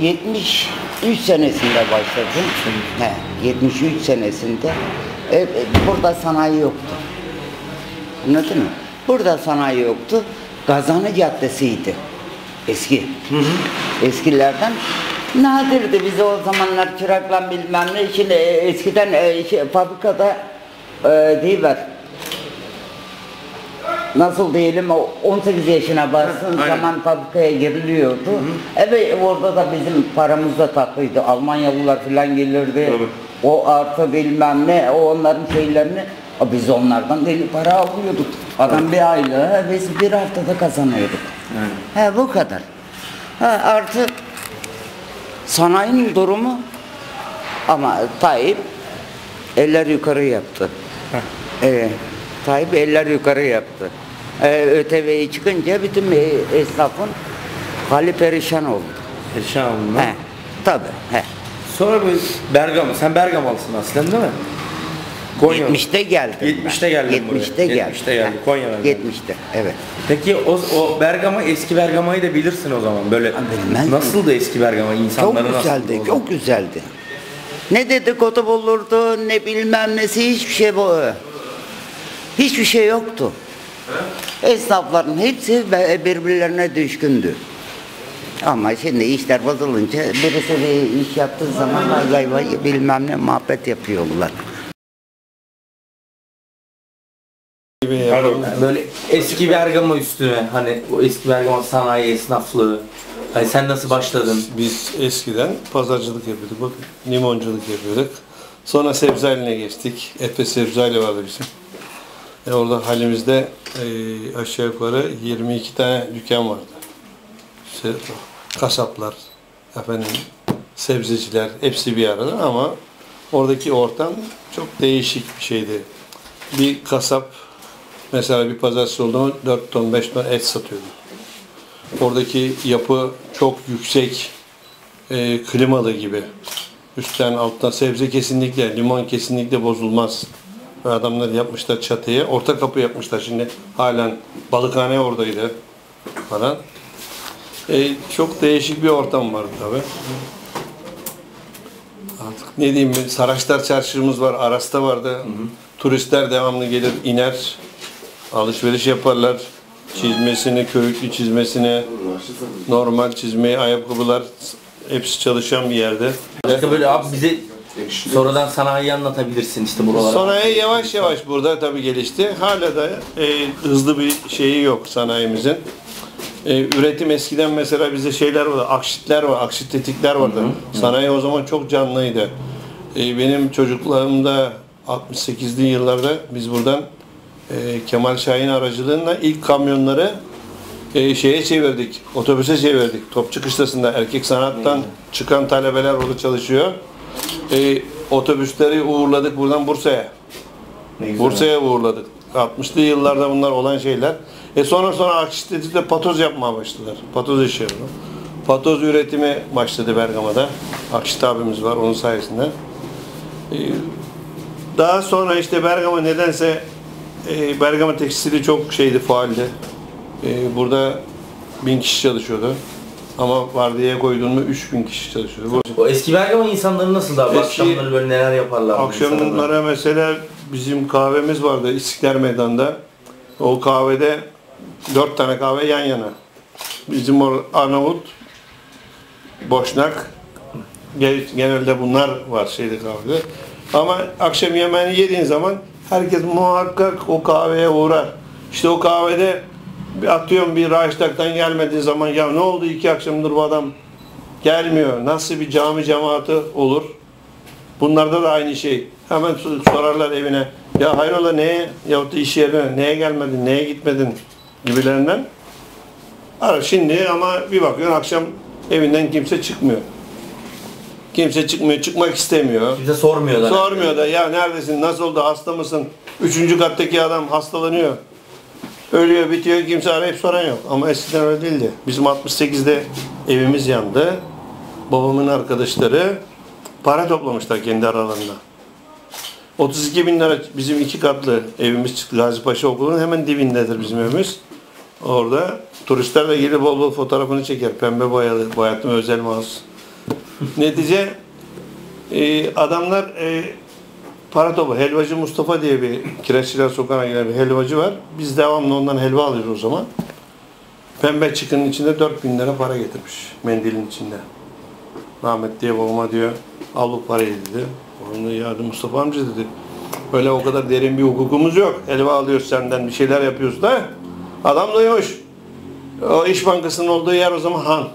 73 senesinde başladım. He, 73 senesinde. E, e, burada sanayi yoktu. Anladın mı? Burada sanayi yoktu. Gazanı Caddesi'ydi. Eski. Eskilerden nadirdi bize o zamanlar çırakla bilmem ne. Şimdi e, eskiden e, şey, fabrikada e, deyiver. Nasıl diyelim o 18 yaşına aynen. zaman fabrikaya giriliyordu. Evet orada da bizim paramız da tatlıydı. Almanyalılar falan gelirdi. Tabii. O artı bilmem ne o onların şeylerini biz onlardan deli para alıyorduk. Adam bir aylığı biz bir haftada kazanıyorduk. He bu kadar. Ha, artı sanayinin durumu ama Tayyip eller yukarı yaptı. Evet. Tayyip eller yukarı yaptı. Ee, ÖTV'yi çıkınca bütün e, esnafın hali perişan oldu. Perişan oldun lan. He. Tabii. He. Sonra böyle Bergama. Sen Bergamalısın aslen değil mi? Konya. 70'te geldim. 70'te geldin buraya. 70'te geldim. 70'te geldin. He. Konya'dan geldin. 70'te. Evet. Peki o, o Bergama eski Bergama'yı da bilirsin o zaman böyle. bilmez miyim? Nasıldı eski Bergama Çok insanları nasıldı? güzeldi. Çok güzeldi. Ne dedikodu bulurdu, ne bilmem nesi hiçbir şey bu. Hiçbir şey yoktu. Esnafların hepsi birbirlerine düşkündü. Ama şimdi işler bozulunca birisi bir iş yaptığı zaman vay vay vay bilmem ne muhabbet yapıyorlar. Pardon, böyle eski Bergama üstüne hani o eski Bergama sanayi esnaflığı. Hani sen nasıl başladın? Biz eskiden pazarcılık yapıyorduk. Bakın limonculuk yapıyorduk. Sonra sebze haline geçtik. Et ve sebze hali vardı bizim. E orada halimizde e, aşağı yukarı 22 tane dükkan vardı. İşte kasaplar, efendim sebzeciler hepsi bir arada ama oradaki ortam çok değişik bir şeydi. Bir kasap mesela bir pazartesi oldu mu 4 ton 5 ton et satıyordu. Oradaki yapı çok yüksek, e, klimalı gibi. Üstten alttan sebze kesinlikle, limon kesinlikle bozulmaz. Ve adamlar yapmışlar çatıya, orta kapı yapmışlar şimdi halen balıkhane oradaydı falan. E, çok değişik bir ortam vardı tabi. Artık ne diyeyim Saraçlar çarşımız var, Aras'ta vardı. Turistler devamlı gelir, iner, alışveriş yaparlar. Çizmesini, körüklü çizmesini, normal çizmeyi, ayakkabılar hepsi çalışan bir yerde. Başka böyle abi bize sonradan sanayiyi anlatabilirsin işte buralara. Sanayi yavaş yavaş burada tabii gelişti. Hala da e, hızlı bir şeyi yok sanayimizin. E, üretim eskiden mesela bizde şeyler vardı, akşitler var, akşit tetikler vardı. Sanayi o zaman çok canlıydı. E, benim çocukluğumda 68'li yıllarda biz buradan e, Kemal Şahin aracılığıyla ilk kamyonları e, şeye çevirdik, otobüse çevirdik. Topçu Kışlası'nda erkek sanattan çıkan talebeler orada çalışıyor. E, otobüsleri uğurladık buradan Bursa'ya. Bursa'ya uğurladık. 60'lı yıllarda bunlar olan şeyler. E sonra sonra Akşit'te patoz yapmaya başladılar. Patoz işi. Patoz üretimi başladı Bergama'da. Akşit abimiz var onun sayesinde. E, daha sonra işte Bergama nedense e, Bergama tekstili çok şeydi, faaldi. E, burada bin kişi çalışıyordu. Ama vardiyaya koyduğun mu 3000 kişi çalışıyordu. Bu O eski Bergama insanları nasıldı abi? Eski- Akşamları böyle neler yaparlar? Akşamlara mesela bizim kahvemiz vardı İstiklal Meydanı'nda. O kahvede dört tane kahve yan yana. Bizim or Arnavut, Boşnak, ge- genelde bunlar var şeyde kahvede. Ama akşam yemeğini yediğin zaman herkes muhakkak o kahveye uğrar. İşte o kahvede bir atıyorum bir Reichstag'dan gelmediği zaman ya ne oldu iki akşamdır bu adam gelmiyor. Nasıl bir cami cemaati olur? Bunlarda da aynı şey. Hemen sor- sorarlar evine. Ya hayrola neye yahut da iş yerine neye gelmedin, neye gitmedin gibilerinden. Ara şimdi ama bir bakıyorsun akşam evinden kimse çıkmıyor. Kimse çıkmıyor, çıkmak istemiyor. Bize sormuyorlar. Sormuyor da ya neredesin, nasıl oldu, hasta mısın? Üçüncü kattaki adam hastalanıyor. Ölüyor, bitiyor, kimse arayıp soran yok. Ama eskiden öyle değildi. Bizim 68'de evimiz yandı. Babamın arkadaşları para toplamışlar kendi aralarında. 32 bin lira bizim iki katlı evimiz çıktı. Gazi Paşa Okulu'nun hemen dibindedir bizim evimiz. Orada turistler de gelip bol bol fotoğrafını çeker. Pembe boyalı, boyattım özel mouse. Netice e, adamlar e, para topu. Helvacı Mustafa diye bir Kireççiler Sokağı'na gelen bir helvacı var. Biz devamlı ondan helva alıyoruz o zaman. Pembe çıkının içinde 4000 lira para getirmiş. Mendilin içinde. Rahmet diye babama diyor al bu parayı dedi. Onu ya Mustafa amca dedi. Böyle o kadar derin bir hukukumuz yok. Helva alıyoruz senden bir şeyler yapıyoruz da. Adam duymuş. O İş Bankası'nın olduğu yer o zaman Han.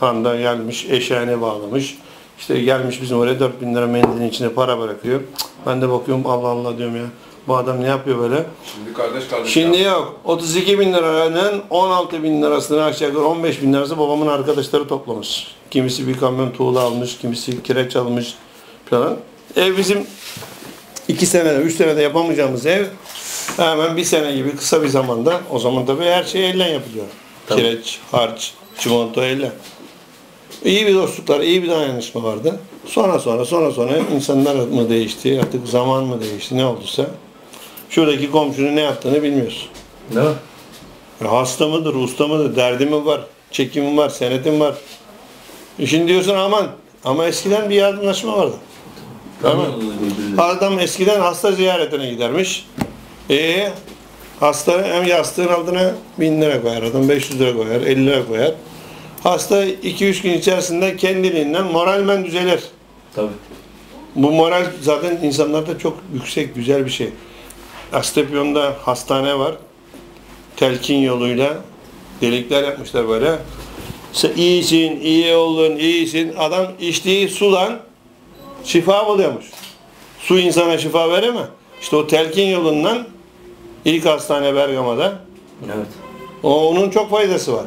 Han'da gelmiş, eşeğine bağlamış. İşte gelmiş bizim oraya 4000 lira mendilin içine para bırakıyor. Ben de bakıyorum Allah Allah diyorum ya. Bu adam ne yapıyor böyle? Şimdi kardeş kardeş. Şimdi yok. 32 bin liranın 16 bin lirasını aşağı yukarı 15 bin lirası babamın arkadaşları toplamış. Kimisi bir kamyon tuğla almış, kimisi kireç almış falan. Ev bizim iki senede, üç senede yapamayacağımız ev hemen bir sene gibi kısa bir zamanda o zaman tabii her şey elle yapılıyor. Tabii. Kireç, harç, çimento elle. İyi bir dostluklar, iyi bir dayanışma vardı. Sonra sonra sonra sonra insanlar mı değişti, artık zaman mı değişti, ne olduysa. Şuradaki komşunun ne yaptığını bilmiyorsun. Mi? Ya hasta mıdır, usta mıdır, derdi mi var, çekimi var, senetim var. E Şimdi diyorsun aman ama eskiden bir yardımlaşma vardı. Birbirimizi. Adam eskiden hasta ziyaretine gidermiş. E hasta hem yastığın altına bin lira koyar, adam 500 lira koyar, 50 lira koyar. Hasta 2-3 gün içerisinde kendiliğinden moralmen düzelir. Tabii. Bu moral zaten insanlarda çok yüksek, güzel bir şey. Astepion'da hastane var. Telkin yoluyla delikler yapmışlar böyle. Sen iyisin, iyi oldun, iyisin. Adam içtiği sudan şifa buluyormuş. Su insana şifa verir mi? İşte o telkin yolundan ilk hastane Bergama'da Evet. o, onun çok faydası var.